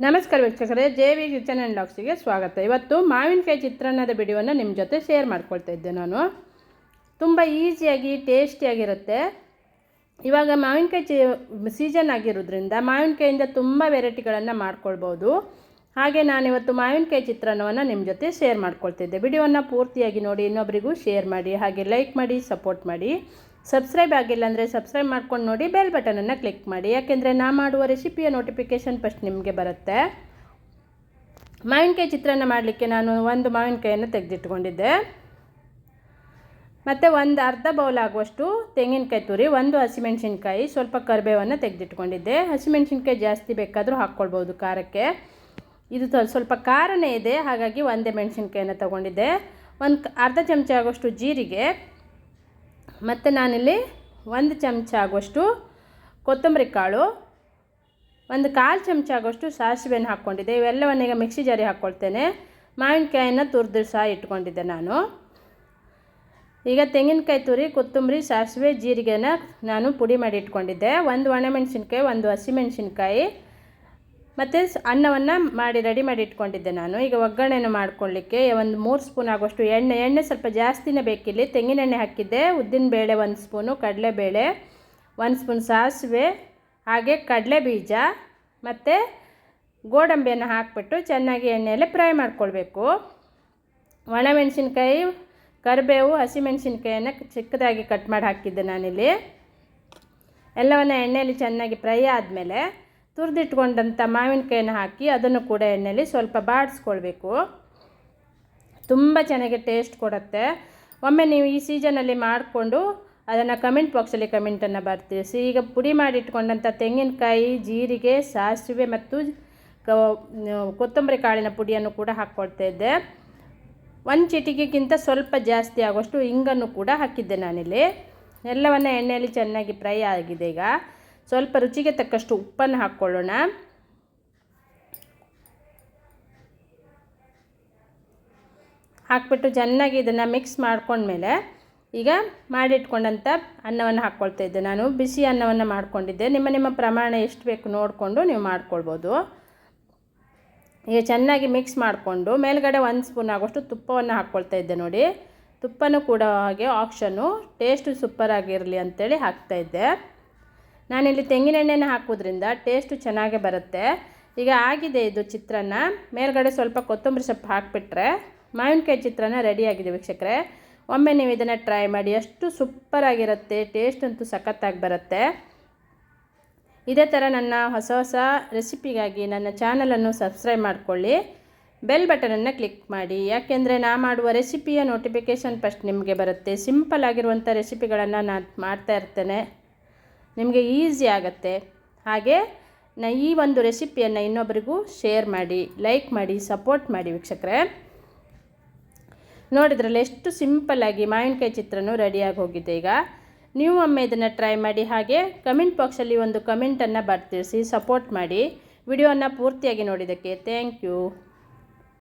ನಮಸ್ಕಾರ ವೀಕ್ಷಕರೇ, J V kitchen and ಲಾಕ್ಸಿಗೆ ಸ್ವಾಗತ. ಇವತ್ತು ಮಾವಿನಕಾಯಿ ಚಿತ್ರಾನ್ನದ ವಿಡಿಯೋನ ನಿಮ್ಮ ಜೊತೆ ಶೇರ್ ಮಾಡ್ಕೊಳ್ತಾ ಇದ್ದೆ ನಾನು. ತುಂಬ ಈಸಿಯಾಗಿ, ಟೇಸ್ಟಿಯಾಗಿರುತ್ತೆ. ಇವಾಗ ಮಾವಿನಕಾಯಿ ಚಿ, ಸೀಸನ್ ಆಗಿರೋದ್ರಿಂದ ಮಾವಿನಕಾಯಿಂದ ತುಂಬ ವೆರೈಟಿಗಳನ್ನು ಮಾಡ್ಕೊಳ್ಬೋದು. ಹಾಗೆ ನಾನಿವತ್ತು ಮಾವಿನಕಾಯಿ ಚಿತ್ರಾನ್ನವನ್ನು ನಿಮ್ಮ ಜೊತೆ ಶೇರ್ ಮಾಡ್ಕೊಳ್ತಿದ್ದೆ ವಿಡಿಯೋನ ಪೂರ್ತಿಯಾಗಿ ನೋಡಿ ಇನ್ನೊಬ್ಬರಿಗೂ ಶೇರ್ ಮಾಡಿ, ಹಾಗೆ ಲೈಕ್ ಮಾಡಿ, ಸಪೋರ್ಟ್ ಮಾಡಿ. ಸಬ್ಸ್ಕ್ರೈಬ್ ಆಗಿಲ್ಲ ಅಂದರೆ ಸಬ್ಸ್ಕ್ರೈಬ್ ಮಾಡ್ಕೊಂಡು ನೋಡಿ ಬೆಲ್ ಬಟನನ್ನು ಕ್ಲಿಕ್ ಮಾಡಿ. ಯಾಕೆಂದರೆ ನಾ ಮಾಡುವ ರೆಸಿಪಿಯ ನೋಟಿಫಿಕೇಷನ್ ಫಸ್ಟ್ ನಿಮಗೆ ಬರುತ್ತೆ. ಮಾವಿನಕಾಯಿ ಚಿತ್ರಾನ್ನ ಮಾಡಲಿಕ್ಕೆ ನಾನು ಒಂದು ಮಾವಿನಕಾಯಿಯನ್ನು ತೆಗೆದಿಟ್ಕೊಂಡಿದ್ದೆ. ಮತ್ತು ಒಂದು ಅರ್ಧ ಬೌಲ್ ಆಗುವಷ್ಟು ತೆಂಗಿನಕಾಯಿ ತುರಿ, ಒಂದು ಹಸಿಮೆಣಸಿನ್ಕಾಯಿ, ಸ್ವಲ್ಪ ಕರಿಬೇವನ್ನು ತೆಗೆದಿಟ್ಕೊಂಡಿದ್ದೆ. ಹಸಿಮೆಣ್ಸಿನ್ಕಾಯಿ ಜಾಸ್ತಿ ಬೇಕಾದರೂ ಹಾಕ್ಕೊಳ್ಬೋದು ಖಾರಕ್ಕೆ. ಇದು ಸ್ವಲ್ಪ ಖಾರನೇ ಇದೆ, ಹಾಗಾಗಿ ಒಂದೇ ಮೆಣಸಿನ್ಕಾಯನ್ನು ತಗೊಂಡಿದ್ದೆ. ಒಂದು ಅರ್ಧ ಚಮಚ ಆಗುವಷ್ಟು ಜೀರಿಗೆ ಮತ್ತು ನಾನಿಲ್ಲಿ ಒಂದು ಚಮಚ ಆಗುವಷ್ಟು ಕೊತ್ತಂಬರಿ ಕಾಳು, ಒಂದು ಕಾಲು ಚಮಚ ಆಗುವಷ್ಟು ಸಾಸಿವೆಯನ್ನು ಹಾಕ್ಕೊಂಡಿದ್ದೆ. ಇವೆಲ್ಲವನ್ನ ಈಗ ಮಿಕ್ಸಿ ಜಾರಿ ಹಾಕ್ಕೊಳ್ತೇನೆ. ಮಾವಿನಕಾಯಿನ ತುರಿದು ಸಹ ಇಟ್ಕೊಂಡಿದ್ದೆ ನಾನು. ಈಗ ತೆಂಗಿನಕಾಯಿ ತುರಿ, ಕೊತ್ತಂಬರಿ, ಸಾಸಿವೆ, ಜೀರಿಗೆನ ನಾನು ಪುಡಿ ಮಾಡಿ ಇಟ್ಕೊಂಡಿದ್ದೆ. ಒಂದು ಒಣಮೆಣಸಿನ್ಕಾಯಿ ಒಂದು ಹಸಿಮೆಣಸಿನ್ಕಾಯಿ ಮತ್ತು ಅನ್ನವನ್ನು ಮಾಡಿ ರೆಡಿ ಮಾಡಿ ಇಟ್ಕೊಂಡಿದ್ದೆ ನಾನು. ಈಗ ಒಗ್ಗರಣೆನ ಮಾಡ್ಕೊಳ್ಳಿಕ್ಕೆ ಒಂದು ಮೂರು ಸ್ಪೂನ್ ಆಗುವಷ್ಟು ಎಣ್ಣೆ ಎಣ್ಣೆ ಸ್ವಲ್ಪ ಜಾಸ್ತಿನೇ ಬೇಕಿಲ್ಲಿ. ತೆಂಗಿನ ಎಣ್ಣೆ ಹಾಕಿದ್ದೆ, ಉದ್ದಿನ ಬೇಳೆ ಒಂದು ಸ್ಪೂನು, ಕಡಲೆಬೇಳೆ ಒಂದು ಸ್ಪೂನ್ ಸಾಸಿವೆ, ಹಾಗೆ ಕಡಲೆ ಬೀಜ ಮತ್ತು ಗೋಡಂಬಿಯನ್ನು ಹಾಕಿಬಿಟ್ಟು ಚೆನ್ನಾಗಿ ಎಣ್ಣೆಯಲ್ಲಿ ಫ್ರೈ ಮಾಡ್ಕೊಳ್ಬೇಕು. ಒಣಮೆಣಸಿನ್ಕಾಯಿ, ಕರಿಬೇವು ಹಸಿಮೆಣಸಿನ್ಕಾಯನ್ನು ಚಿಕ್ಕದಾಗಿ ಕಟ್ ಮಾಡಿ ಹಾಕಿದ್ದೆ ನಾನಿಲ್ಲಿ. ಎಲ್ಲವನ್ನು ಎಣ್ಣೆಯಲ್ಲಿ ಚೆನ್ನಾಗಿ ಫ್ರೈ ಆದಮೇಲೆ ತುರಿದಿಟ್ಕೊಂಡಂಥ ಮಾವಿನಕಾಯಿನ ಹಾಕಿ ಅದನ್ನು ಕೂಡ ಎಣ್ಣೆಯಲ್ಲಿ ಸ್ವಲ್ಪ ಬಾಡಿಸ್ಕೊಳ್ಬೇಕು. ತುಂಬ ಚೆನ್ನಾಗಿ ಟೇಸ್ಟ್ ಕೊಡುತ್ತೆ. ಒಮ್ಮೆ ನೀವು ಈ ಸೀಸನಲ್ಲಿ ಮಾಡಿಕೊಂಡು ಅದನ್ನು ಕಮೆಂಟ್ ಬಾಕ್ಸಲ್ಲಿ ಕಮೆಂಟನ್ನು ಬರ್ತೀಸಿ ಈಗ ಪುಡಿ ಮಾಡಿಟ್ಕೊಂಡಂಥ ತೆಂಗಿನಕಾಯಿ, ಜೀರಿಗೆ, ಸಾಸಿವೆ ಮತ್ತು ಕೊತ್ತಂಬರಿ ಕಾಳಿನ ಪುಡಿಯನ್ನು ಕೂಡ ಹಾಕ್ಕೊಳ್ತಾ ಇದ್ದೆ. ಒಂದು ಚಿಟಿಕೆಗಿಂತ ಸ್ವಲ್ಪ ಜಾಸ್ತಿ ಆಗೋಷ್ಟು ಹಿಂಗನ್ನು ಕೂಡ ಹಾಕಿದ್ದೆ ನಾನಿಲ್ಲಿ. ಎಲ್ಲವನ್ನು ಎಣ್ಣೆಯಲ್ಲಿ ಚೆನ್ನಾಗಿ ಫ್ರೈ ಆಗಿದೆ ಈಗ. ಸ್ವಲ್ಪ ರುಚಿಗೆ ತಕ್ಕಷ್ಟು ಉಪ್ಪನ್ನು ಹಾಕ್ಕೊಳ್ಳೋಣ. ಹಾಕ್ಬಿಟ್ಟು ಚೆನ್ನಾಗಿ ಇದನ್ನು ಮಿಕ್ಸ್ ಮಾಡ್ಕೊಂಡ್ಮೇಲೆ ಈಗ ಮಾಡಿಟ್ಕೊಂಡಂಥ ಅನ್ನವನ್ನು ಹಾಕ್ಕೊಳ್ತಾ ಇದ್ದೆ. ನಾನು ಬಿಸಿ ಅನ್ನವನ್ನು ಮಾಡ್ಕೊಂಡಿದ್ದೆ. ನಿಮ್ಮ ನಿಮ್ಮ ಪ್ರಮಾಣ ಎಷ್ಟು ಬೇಕು ನೋಡಿಕೊಂಡು ನೀವು ಮಾಡ್ಕೊಳ್ಬೋದು. ಈಗ ಚೆನ್ನಾಗಿ ಮಿಕ್ಸ್ ಮಾಡಿಕೊಂಡು ಮೇಲ್ಗಡೆ ಒಂದು ಸ್ಪೂನ್ ಆಗೋಷ್ಟು ತುಪ್ಪವನ್ನು ಹಾಕ್ಕೊಳ್ತಾ ಇದ್ದೆ ನೋಡಿ. ತುಪ್ಪನೂ ಕೂಡ ಹಾಗೆ ಆಪ್ಷನ್ನು ಟೇಸ್ಟು ಸೂಪರಾಗಿರಲಿ ಅಂಥೇಳಿ ಹಾಕ್ತಾಯಿದ್ದೆ ನಾನಿಲ್ಲಿ ತೆಂಗಿನೆಣ್ಣೆನ ಹಾಕೋದ್ರಿಂದ ಟೇಸ್ಟು ಚೆನ್ನಾಗೇ ಬರುತ್ತೆ. ಈಗ ಆಗಿದೆ ಇದು ಚಿತ್ರಾನ್ನ. ಮೇಲ್ಗಡೆ ಸ್ವಲ್ಪ ಕೊತ್ತಂಬರಿ ಸೊಪ್ಪು ಹಾಕಿಬಿಟ್ರೆ ಮಾವಿನಕಾಯಿ ಚಿತ್ರಾನ್ನ ರೆಡಿಯಾಗಿದೆ ವೀಕ್ಷಕರೇ. ಒಮ್ಮೆ ನೀವು ಇದನ್ನು ಟ್ರೈ ಮಾಡಿ ಅಷ್ಟು ಸೂಪರಾಗಿರುತ್ತೆ ಟೇಸ್ಟ್ ಅಂತೂ ಸಖತ್ತಾಗಿ ಬರುತ್ತೆ. ಇದೇ ಥರ ನನ್ನ ಹೊಸ ಹೊಸ ರೆಸಿಪಿಗಾಗಿ ನನ್ನ ಚಾನಲನ್ನು ಸಬ್ಸ್ಕ್ರೈಬ್ ಮಾಡಿಕೊಳ್ಳಿ. ಬೆಲ್ ಬಟನನ್ನು ಕ್ಲಿಕ್ ಮಾಡಿ. ಯಾಕೆಂದರೆ ನಾ ಮಾಡುವ ರೆಸಿಪಿಯ ನೋಟಿಫಿಕೇಷನ್ ಫಸ್ಟ್ ನಿಮಗೆ ಬರುತ್ತೆ. ಸಿಂಪಲ್ ಆಗಿರುವಂಥ ರೆಸಿಪಿಗಳನ್ನು ನಾನು ಮಾಡ್ತಾ ಇರ್ತೇನೆ. ನಿಮಗೆ ಈಸಿ ಆಗುತ್ತೆ. ಹಾಗೆ ನ ಈ ಒಂದು ರೆಸಿಪಿಯನ್ನು ಇನ್ನೊಬ್ಬರಿಗೂ ಶೇರ್ ಮಾಡಿ, ಲೈಕ್ ಮಾಡಿ, ಸಪೋರ್ಟ್ ಮಾಡಿ ವೀಕ್ಷಕರೇ. ನೋಡಿದ್ರಲ್ಲ ಎಷ್ಟು ಸಿಂಪಲ್ಲಾಗಿ ಮಾವಿನಕಾಯಿ ಚಿತ್ರನೂ ರೆಡಿಯಾಗಿ ಹೋಗಿದೆ ಈಗ. ನೀವು ಒಮ್ಮೆ ಇದನ್ನು ಟ್ರೈ ಮಾಡಿ ಹಾಗೆ ಕಮೆಂಟ್ ಬಾಕ್ಸಲ್ಲಿ ಒಂದು ಕಮೆಂಟನ್ನು ಬರ್ತಿರಿಸಿ, ಸಪೋರ್ಟ್ ಮಾಡಿ. ವಿಡಿಯೋನ ಪೂರ್ತಿಯಾಗಿ ನೋಡಿದ್ದಕ್ಕೆ ಥ್ಯಾಂಕ್ ಯು.